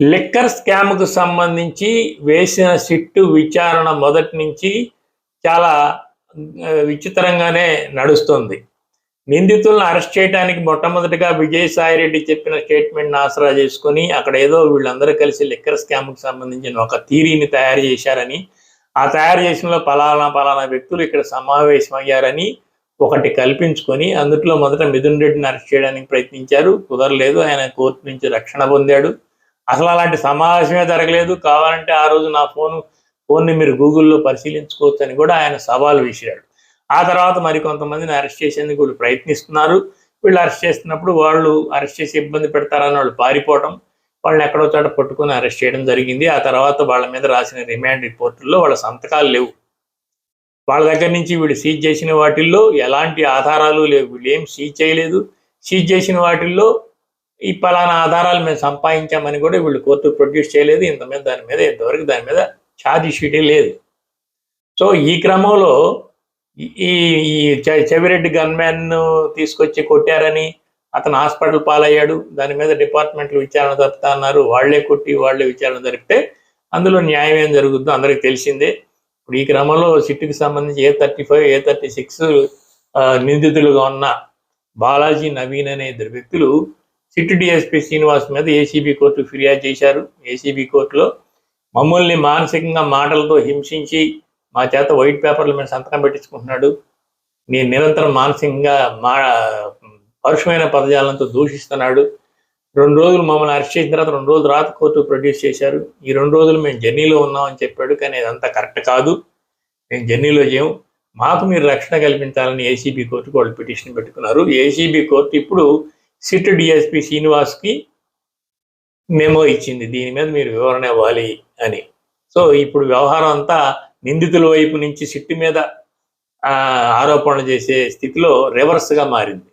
Liquor స్కామ్కు సంబంధించి వేసిన sit విచారణ మొదటి నుంచి చాలా విచిత్రంగానే నడుస్తుంది. నిందితులను అరెస్ట్ చేయడానికి మొట్టమొదటిగా విజయసాయి రెడ్డి చెప్పిన స్టేట్మెంట్ ఆసరా చేసుకొని అక్కడ ఏదో వీళ్ళందరూ కలిసి లిక్కర్ స్కామ్కు సంబంధించిన ఒక థీరీని తయారు చేశారని ఆ తయారు చేసిన పలానా పలానా వ్యక్తులు ఇక్కడ సమావేశమయ్యారని ఒకటి కల్పించుకొని అందుట్లో మొదట మిథున్ రెడ్డిని అరెస్ట్ చేయడానికి ప్రయత్నించారు. కుదరలేదు ఆయన కోర్టు నుంచి రక్షణ పొందాడు. అసలు అలాంటి సమావేశమే జరగలేదు. కావాలంటే ఆ రోజు నా ఫోన్ ఫోన్ని మీరు గూగుల్లో పరిశీలించుకోవచ్చు అని కూడా ఆయన సవాల్ విసిరాడు. ఆ తర్వాత మరి కొంతమందిని అరెస్ట్ చేసేందుకు వీళ్ళు ప్రయత్నిస్తున్నారు. వీళ్ళు అరెస్ట్ చేస్తున్నప్పుడు వాళ్ళు అరెస్ట్ చేసి ఇబ్బంది పెడతారని వాళ్ళు పారిపోవటం వాళ్ళని ఎక్కడో చోట పట్టుకొని అరెస్ట్ చేయడం జరిగింది. ఆ తర్వాత వాళ్ళ మీద రాసిన రిమాండ్ రిపోర్టుల్లో వాళ్ళ సంతకాలు లేవు. వాళ్ళ దగ్గర నుంచి వీళ్ళు సీజ్ చేసిన వాటిల్లో ఎలాంటి ఆధారాలు లేవు. వీళ్ళు ఏం సీజ్ చేయలేదు. సీజ్ చేసిన వాటిల్లో ఈ పలానా ఆధారాలు మేము సంపాదించామని కూడా వీళ్ళు కోర్టు ప్రొడ్యూస్ చేయలేదు. ఇంత మీద దాని మీద ఇంతవరకు దాని మీద ఛార్జ్ షీటే లేదు. సో ఈ క్రమంలో ఈ- ఈ చెవిరెడ్డి గన్మ్యాన్ తీసుకొచ్చి కొట్టారని అతను హాస్పిటల్ పాలయ్యాడు. దాని మీద డిపార్ట్మెంట్లు విచారణ జరుపుతా అన్నారు. వాళ్ళే కొట్టి వాళ్ళే విచారణ జరిపితే అందులో న్యాయం ఏం జరుగుతుందో అందరికి తెలిసిందే. ఇప్పుడు ఈ క్రమంలో సిట్టుకి సంబంధించి A thirty five A thirty six నిందితులుగా ఉన్న బాలాజీ నవీన్ అనే ఇద్దరు వ్యక్తులు సిట్ డిఎస్పీ శ్రీనివాస్ మీద ఏసీబీ కోర్టు ఫిర్యాదు చేశారు. ఏసీబీ కోర్టులో మమ్మల్ని మానసికంగా మాటలతో హింసించి మా చేత వైట్ పేపర్ల మీద సంతకం పెట్టించుకుంటున్నాడు. నేను నిరంతరం మానసికంగా మా పరుషమైన పదజాలంతో దూషిస్తున్నాడు. రెండు రోజులు మమ్మల్ని అరెస్ట్ చేసిన తర్వాత రెండు రోజులు రాత కోర్టు ప్రొడ్యూస్ చేశారు. ఈ రెండు రోజులు మేము జర్నీలో ఉన్నామని చెప్పాడు కానీ అదంతా కరెక్ట్ కాదు. మేము జర్నీలో చేయము మాకు మీరు రక్షణ కల్పించాలని ఏసీబీ కోర్టుకు వాళ్ళు పిటిషన్ పెట్టుకున్నారు. ఏసీబీ కోర్టు ఇప్పుడు సిట్ డిఎస్పీ శ్రీనివాస్కి మెమో ఇచ్చింది. దీని మీద మీరు వివరణ ఇవ్వాలి అని. సో ఇప్పుడు వ్యవహారం అంతా నిందితుల వైపు నుంచి సిట్టు మీద ఆరోపణలు చేసే స్థితిలో రివర్స్గా మారింది.